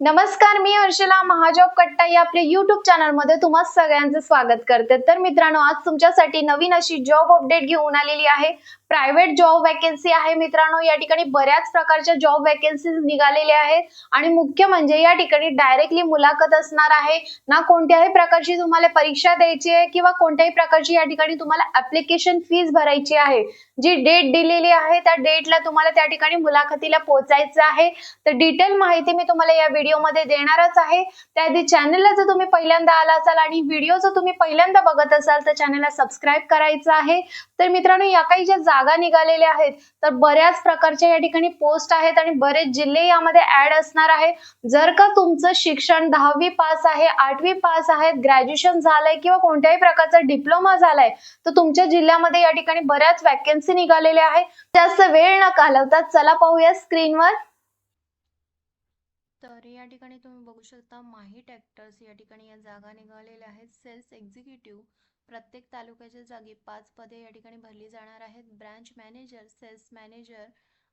नमस्कार मी अर्शिला महाजॉब कट्टा या आपल्या युट्यूब चॅनलमध्ये तुम्हा सगळ्यांचं स्वागत करते. तर मित्रांनो आज तुमच्यासाठी नवीन अशी जॉब अपडेट घेऊन आलेली आहे. प्रायव्हेट जॉब वॅकन्सी आहे मित्रांनो. या ठिकाणी बऱ्याच प्रकारच्या जॉब वॅकन्सीज निघालेल्या आहेत. आणि मुख्य म्हणजे या ठिकाणी डायरेक्टली मुलाखत असणार आहे. ना कोणत्याही प्रकारची तुम्हाला परीक्षा द्यायची आहे किंवा कोणत्याही प्रकारची या ठिकाणी तुम्हाला ऍप्लिकेशन फीस भरायची आहे. जी डेट दिलेली आहे त्या डेटला तुम्हाला त्या ठिकाणी मुलाखतीला पोहोचायचं आहे. तर डिटेल माहिती मी तुम्हाला या व्हिडिओमध्ये देणारच आहे. त्याआधी चॅनलला जर तुम्ही पहिल्यांदा आला असाल आणि व्हिडिओ जर तुम्ही पहिल्यांदा बघत असाल तर चॅनलला सबस्क्राईब करायचं आहे. तर मित्रांनो या काही ज्या जागा निघालेल्या आहेत. तर बऱ्याच प्रकारच्या या ठिकाणी पोस्ट आहेत आणि बरेच जिल्हे यामध्ये ऍड असणार आहे. जर का तुमचं शिक्षण दहावी पास आहे आठवी पास आहे ग्रॅज्युएशन झालंय किंवा कोणत्याही प्रकारचा डिप्लोमा झालाय तर तुमच्या जिल्ह्यामध्ये या ठिकाणी बऱ्याच वॅकन्सी निघालेल्या आहेत. जास्त वेळ न घालवता चला पाहूया स्क्रीनवर तर या ठिकाणी तुम्ही बघू शकता माही ट्रॅक्टर्स या ठिकाणी या जागा निघालेल्या आहेत. सेल्स एक्झिक्युटिव्ह प्रत्येक तालुक्याच्या जागी पाच पदे या ठिकाणी भरली जाणार आहेत. Branch manager sales manager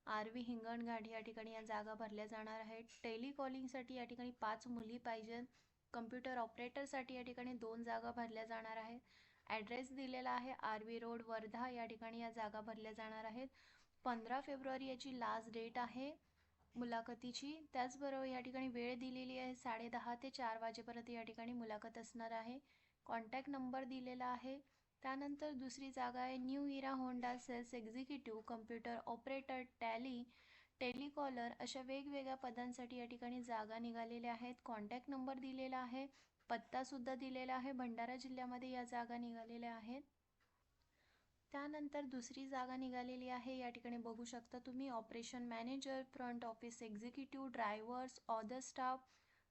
R V Hinganghat या ठिकाणी या जागा भरल्या जाणार आहेत. टेलिकॉलिंगसाठी या ठिकाणी पाच मुली पाहिजेत कम्प्युटर ऑपरेटरसाठी या ठिकाणी दोन जागा भरल्या जाणार आहेत. ॲड्रेस दिलेला आहे. आर व्ही रोड वर्धा या ठिकाणी या जागा भरल्या जाणार आहेत. पंधरा फेब्रुवारी याची लास्ट डेट आहे. मुलाखतीची. त्याचबरोबर या ठिकाणी वेळ दिलेली आहे साडेदहा ते चार वाजेपर्यंत या ठिकाणी मुलाखत असणार आहे. कॉन्टॅक्ट नंबर दिलेला आहे. त्यानंतर दुसरी जागा आहे new era Honda sales executive computer operator Tally telecaller अशा वेगवेगळ्या पदांसाठी या ठिकाणी जागा निघालेल्या आहेत. कॉन्टॅक्ट नंबर दिलेला आहे. पत्तासुद्धा दिलेला आहे. भंडारा जिल्ह्यामध्ये या जागा निघालेल्या आहेत. त्यानंतर दुसरी जागा निघालेली आहे. या ठिकाणी बघू शकता तुम्ही operation manager front office executive drivers other staff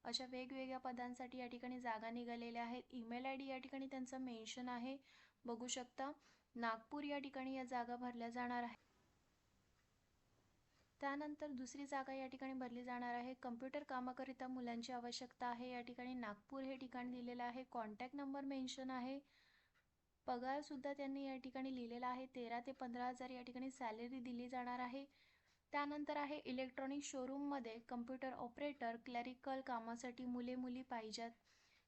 अशा वेगवेगळ्या पदांसाठी या ठिकाणी जागा निघालेल्या आहेत. ईमेल आय डी या ठिकाणी त्यांचं मेन्शन आहे. बघू शकता नागपूर या ठिकाणी या जागा भरल्या जाणार आहे. त्यानंतर दुसरी जागा या ठिकाणी भरली जाणार आहे. कम्प्युटर कामाकरिता मुलांची आवश्यकता आहे. या ठिकाणी नागपूर हे ठिकाण दिलेलं आहे. कॉन्टॅक्ट नंबर मेन्शन आहे. पगार सुद्धा त्यांनी या ठिकाणी लिहिलेला आहे. तेरा ते पंधरा हजार या ठिकाणी सॅलरी दिली जाणार आहे. त्यानंतर आहे इलेक्ट्रॉनिक शोरूममध्ये कम्प्युटर ऑपरेटर क्लॅरिकल कामासाठी मुले मुली पाहिजेत.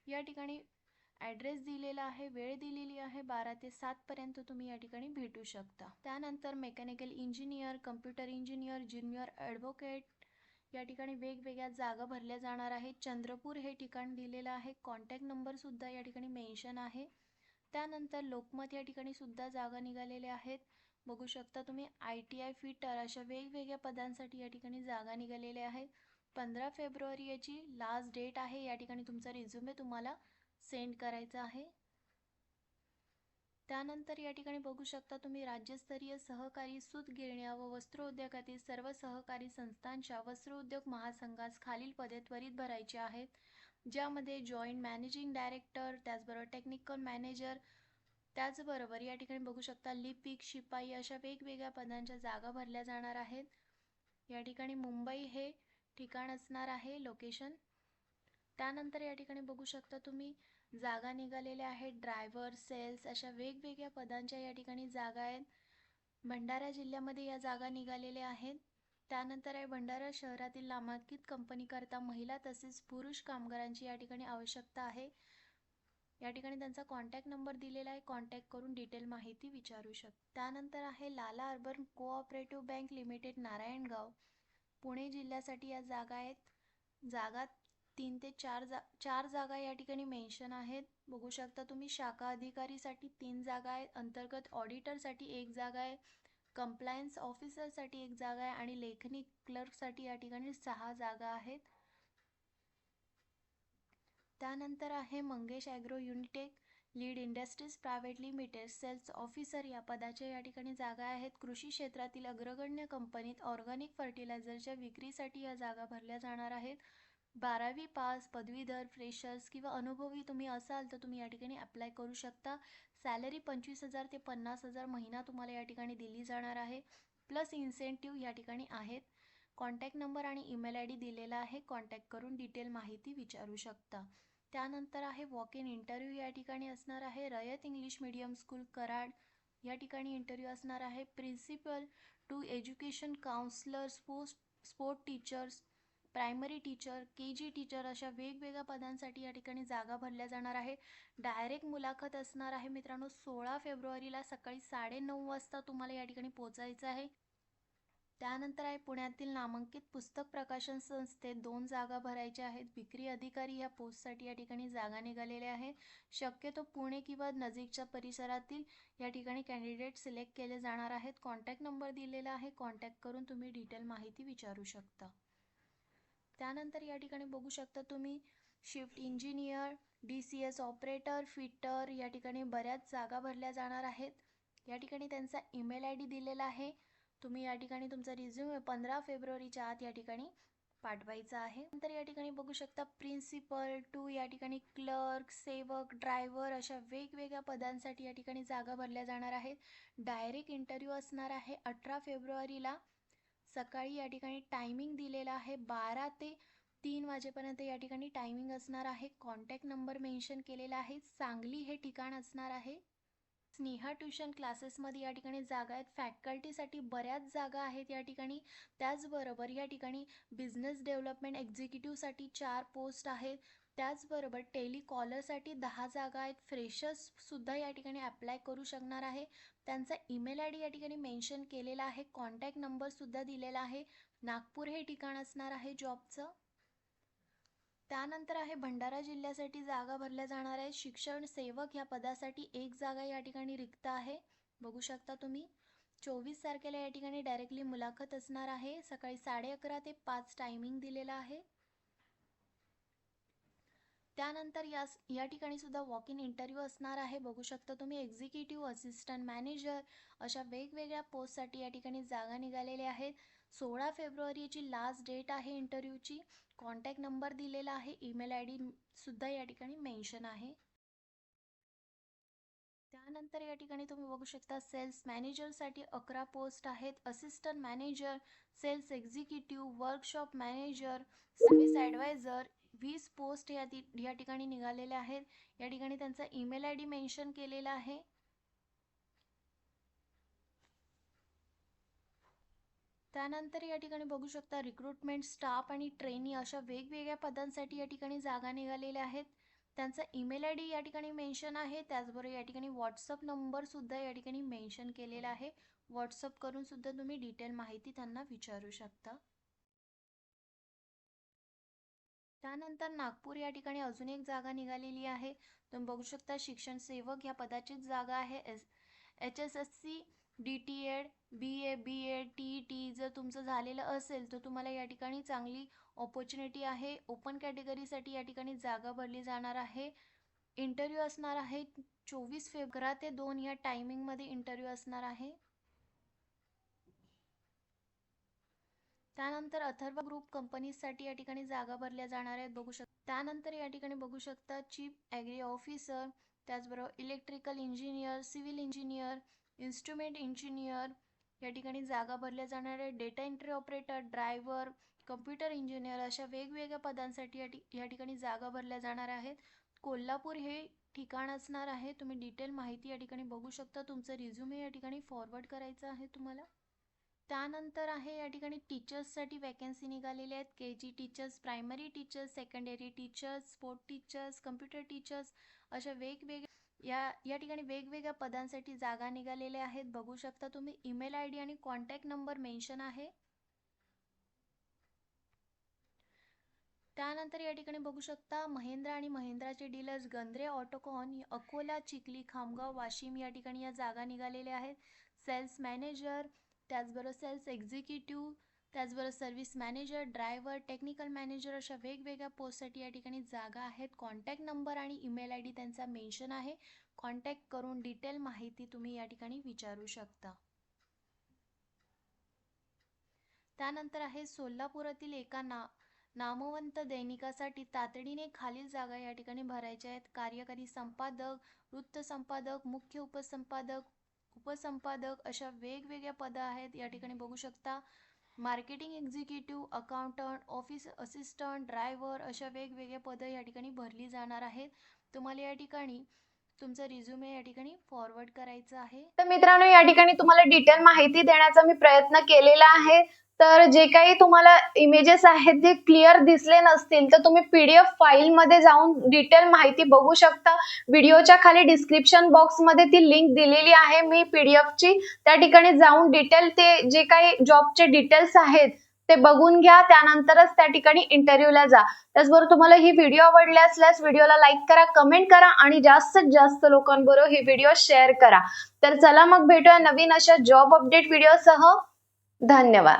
या ठिकाणी ॲड्रेस दिलेला आहे वेळ दिलेली आहे बारा ते सातपर्यंत तुम्ही या ठिकाणी भेटू शकता. त्यानंतर mechanical engineer computer engineer junior advocate या ठिकाणी वेगवेगळ्या जागा भरल्या जाणार आहेत. चंद्रपूर हे ठिकाण दिलेलं आहे. कॉन्टॅक्ट नंबरसुद्धा या ठिकाणी मेन्शन आहे. त्यानंतर लोकमत या ठिकाणी सुद्धा जागा निघालेल्या आहेत. बघू शकता तुम्ही आय टी आय फिटर अशा वेगवेगळ्या पदांसाठी या ठिकाणी जागा निघालेल्या आहेत. पंधरा फेब्रुवारी याची लास्ट डेट आहे या ठिकाणी तुमचा रिझ्युमे तुम्हाला सेंड करायचा आहे. त्यानंतर या ठिकाणी बघू शकता तुम्ही राज्यस्तरीय सहकारी सूत गिरण्या व वस्त्रोद्योगातील सर्व सहकारी संस्थांच्या वस्त्रोद्योग महासंघास खालील पदे त्वरित भरायची आहेत. ज्यामध्ये जॉईंट मॅनेजिंग डायरेक्टर त्याचबरोबर टेक्निकल मॅनेजर त्याचबरोबर या ठिकाणी बघू शकता लिपिक शिपाई अशा वेगवेगळ्या पदांच्या जागा भरल्या जाणार आहेत. या ठिकाणी मुंबई हे ठिकाण असणार आहे लोकेशन त्यानंतर या ठिकाणी बघू शकता तुम्ही जागा निघालेल्या आहेत ड्रायव्हर सेल्स अशा वेगवेगळ्या पदांच्या या ठिकाणी जागा आहेत. भंडारा जिल्ह्यामध्ये या जागा निघालेल्या आहेत. त्यानंतर आहे भंडारा शहरातील नामांकित कंपनीकरता महिला तसेच पुरुष कामगारांची या ठिकाणी आवश्यकता आहे. या ठिकाणी त्यांचा कॉन्टॅक्ट नंबर दिलेला आहे. कॉन्टॅक्ट करून डिटेल माहिती विचारू शक त्यानंतर आहे Lala urban cooperative bank limited Narayangaon. Pune जिल्ह्यासाठी या जागा आहेत. जागा तीन ते चार जा चार जागा या ठिकाणी मेन्शन आहेत. बघू शकता तुम्ही शाखा अधिकारीसाठी तीन जागा आहेत. अंतर्गत ऑडिटरसाठी एक जागा आहे. कंप्लायन्स ऑफिसरसाठी एक जागा आहे आणि लेखनी क्लर्कसाठी या ठिकाणी सहा जागा आहेत. त्यानंतर आहे Mangesh agro unitech lead industries private limited sales officer या पदाच्या या ठिकाणी जागा आहेत. कृषी क्षेत्रातील अग्रगण्य कंपनीत ऑर्गॅनिक फर्टिलायझरच्या विक्रीसाठी या जागा भरल्या जाणार आहेत. बारावी पास पदवीधर फ्रेशर्स किंवा अनुभवी तुम्ही असाल तर तुम्ही या ठिकाणी अप्लाय करू शकता. सॅलरी पंचवीस हजार ते पन्नास हजार महिना तुम्हाला या ठिकाणी दिली जाणार आहे. प्लस इन्सेंटिव्ह या ठिकाणी आहेत. कॉन्टॅक्ट नंबर आणि ईमेल आय डी दिलेला आहे. कॉन्टॅक्ट करून डिटेल माहिती विचारू शकता. त्यानंतर आहे वॉक इन इंटरव्ह्यू या ठिकाणी असणार आहे. Rayat English medium school Karad या ठिकाणी इंटरव्ह्यू असणार आहे. Principal two education counsellors sports sport teachers primary teacher K G teacher अशा वेगवेगळ्या पदांसाठी या ठिकाणी जागा भरल्या जाणार आहे. डायरेक्ट मुलाखत असणार आहे मित्रांनो सोळा फेब्रुवारीला सकाळी साडेनऊ वाजता तुम्हाला या ठिकाणी पोचायचं आहे. त्यानंतर आहे पुण्यातील नामांकित पुस्तक प्रकाशन संस्थेत दोन जागा भरायच्या आहेत. विक्री अधिकारी या पोस्टसाठी या ठिकाणी जागा निघालेल्या आहे. शक्यतो पुणे किंवा नजीकच्या परिसरातील या ठिकाणी कॅन्डिडेट सिलेक्ट केले जाणार आहेत. कॉन्टॅक्ट नंबर दिलेला आहे. कॉन्टॅक्ट करून तुम्ही डिटेल माहिती विचारू शकता. त्यानंतर या ठिकाणी बघू शकता तुम्ही shift engineer D C S operator fitter या ठिकाणी बऱ्याच जागा भरल्या जाणार आहेत. या ठिकाणी त्यांचा ईमेल आय डी दिलेला आहे. तुम्ही या ठिकाणी तुमचा रिझ्यूम पंधरा फेब्रुवारीच्या आत या ठिकाणी पाठवायचा आहे. नंतर या ठिकाणी बघू शकता प्रिन्सिपल टू या ठिकाणी क्लर्क सेवक ड्रायव्हर अशा वेगवेगळ्या पदांसाठी या ठिकाणी जागा भरल्या जाणार आहेत. डायरेक्ट इंटरव्ह्यू असणार आहे अठरा फेब्रुवारीला. सकाळी या ठिकाणी टायमिंग दिलेला आहे. बारा ते तीन वाजेपर्यंत या ठिकाणी टायमिंग असणार आहे. कॉन्टॅक्ट नंबर मेन्शन केलेला आहे. सांगली हे ठिकाण असणार आहे. स्नेहा ट्युशन क्लासेसमध्ये या ठिकाणी जागा आहेत. फॅकल्टीसाठी बऱ्याच जागा आहेत या ठिकाणी. त्याचबरोबर या ठिकाणी बिझनेस डेव्हलपमेंट एक्झिक्युटिव्हसाठी चार पोस्ट आहेत. त्याचबरोबर टेलिकॉलरसाठी दहा जागा आहेत. फ्रेशर्ससुद्धा या ठिकाणी अप्लाय करू शकणार आहे. त्यांचा ईमेल आय डी या ठिकाणी मेन्शन केलेला आहे. कॉन्टॅक्ट नंबरसुद्धा दिलेला आहे. नागपूर हे ठिकाण असणार आहे जॉबचं त्यानंतर आहे भंडारा जिल्ह्यासाठी जागा भरल्या जाणार आहेत. शिक्षण सेवक ह्या पदासाठी एक जागा या ठिकाणी रिक्त आहे. बघू शकता तुम्ही. चोवीस तारखेला या ठिकाणी डायरेक्टली मुलाखत असणार आहे. सकाळी साडे अकरा ते पाच टायमिंग दिलेला आहे. त्यानंतर यास या ठिकाणी सुद्धा वॉक इन इंटरव्ह्यू असणार आहे. बघू शकता तुम्ही एक्झिक्युटिव्ह असिस्टंट मॅनेजर अशा वेगवेगळ्या पोस्टसाठी या ठिकाणी जागा निघालेल्या आहेत. सोळा फेब्रुवारीची लास्ट डेट आहे इंटरव्ह्यूची कॉन्टॅक्ट नंबर दिलेला आहे. ईमेल आय डीसुद्धा या ठिकाणी मेन्शन आहे. त्यानंतर या ठिकाणी तुम्ही बघू शकता सेल्स मॅनेजरसाठी अकरा पोस्ट आहेत. Assistant manager sales executive workshop manager service advisor वीस पोस्ट या ती या ठिकाणी निघालेल्या आहेत. या ठिकाणी त्यांचा ईमेल आय डी मेन्शन केलेला आहे. त्यानंतर या ठिकाणी बघू शकता रिक्रुटमेंट स्टाफ आणि ट्रेनी अशा वेगवेगळ्या पदांसाठी या ठिकाणी जागा निघालेल्या आहेत. त्यांचा ईमेल आय डी या ठिकाणी मेन्शन आहे. त्याचबरोबर या ठिकाणी व्हॉट्सअप नंबरसुद्धा या ठिकाणी मेन्शन केलेला आहे. व्हॉट्सअप करूनसुद्धा तुम्ही डिटेल माहिती त्यांना विचारू शकता. त्यानंतर नागपूर या ठिकाणी अजून एक जागा निघालेली आहे. तुम्ही बघू शकता शिक्षण सेवक ह्या पदाचीच जागा आहे. S H S S C D T Ed B A B Ed T E T जर तुमचं झालेलं असेल तर तुम्हाला या ठिकाणी चांगली ऑपॉर्च्युनिटी आहे. ओपन कॅटेगरीसाठी या ठिकाणी जागा भरली जाणार आहे. इंटरव्ह्यू असणार आहे. चोवीस फेब्रुवारी ते दोन या टायमिंगमध्ये इंटरव्ह्यू असणार आहे. त्यानंतर अथर्व ग्रुप कंपनीजसाठी या ठिकाणी जागा भरल्या जाणार आहेत. बघू शकता त्यानंतर या ठिकाणी बघू शकता चीफ ॲग्री ऑफिसर त्याचबरोबर electrical engineer civil engineer instrument engineer या ठिकाणी जागा भरल्या जाणार आहेत. Data entry operator driver computer engineer अशा वेगवेगळ्या पदांसाठी या ठि या ठिकाणी जागा भरल्या जाणार आहेत. कोल्हापूर हे ठिकाण असणार आहे. तुम्ही डिटेल माहिती या ठिकाणी बघू शकता. तुमचं रिझ्युमे या ठिकाणी फॉरवर्ड करायचं आहे तुम्हाला. त्यानंतर आहे या ठिकाणी टीचर्ससाठी वॅकन्सी निघालेल्या आहेत. K G teachers primary teachers secondary teachers sport teachers computer teachers अशा वेगवेगळ्या या या ठिकाणी वेगवेगळ्या पदांसाठी जागा निघालेल्या आहेत. बघू शकता तुम्ही ईमेल आय डी आणि कॉन्टॅक्ट नंबर मेन्शन आहे. त्यानंतर या ठिकाणी बघू शकता महिंद्रा आणि महिंद्राचे डीलर्स गंद्रे ऑटोकॉन अकोला चिखली खामगाव वाशिम या ठिकाणी या जागा निघालेल्या आहेत. सेल्स मॅनेजर त्याचबरोबर सेल्स एक्झिक्युटिव्ह त्याचबरोबर service manager driver technical manager अशा वेगवेगळ्या पोस्टसाठी या ठिकाणी जागा आहेत. कॉन्टॅक्ट नंबर आणि ईमेल आय डी त्यांचा मेन्शन आहे. कॉन्टॅक्ट करून डिटेल माहिती तुम्ही या ठिकाणी विचारू शकता. त्यानंतर आहे सोलापुरातील एका ना नामवंत दैनिकासाठी तातडीने खालील जागा या ठिकाणी भरायच्या आहेत. कार्यकारी संपादक वृत्तसंपादक मुख्य उपसंपादक उपसंपादक अशा वेगवेगळ्या पदं आहेत. या ठिकाणी बघू शकता marketing executive accountant office assistant driver अशा वेगवेगळ्या पदं या ठिकाणी भरली जाणार आहेत. तुम्हाला या ठिकाणी तुमचा रिझ्युमे या ठिकाणी फॉरवर्ड करायचा आहे. तर मित्रांनो या ठिकाणी तुम्हाला डिटेल माहिती देण्याचा मी प्रयत्न केलेला आहे. तर जे काही तुम्हाला इमेजेस आहेत जे क्लिअर दिसले नसतील तर तुम्ही पीडीएफ फाईलमध्ये जाऊन डिटेल माहिती बघू शकता. व्हिडिओच्या खाली डिस्क्रिप्शन बॉक्समध्ये ती लिंक दिलेली आहे. मी पीडीएफची त्या ठिकाणी जाऊन डिटेल ते जे काही जॉबचे डिटेल्स आहेत ते बघून घ्या त्यानंतरच त्या ठिकाणी इंटरव्ह्यूला जा. त्याचबरोबर तुम्हाला ही व्हिडिओ आवडली असल्यास व्हिडिओला लाईक करा कमेंट करा आणि जास्तीत जास्त लोकांबरोबर ही व्हिडिओ शेअर करा. तर चला मग भेटूया नवीन अशा जॉब अपडेट व्हिडिओसह धन्यवाद.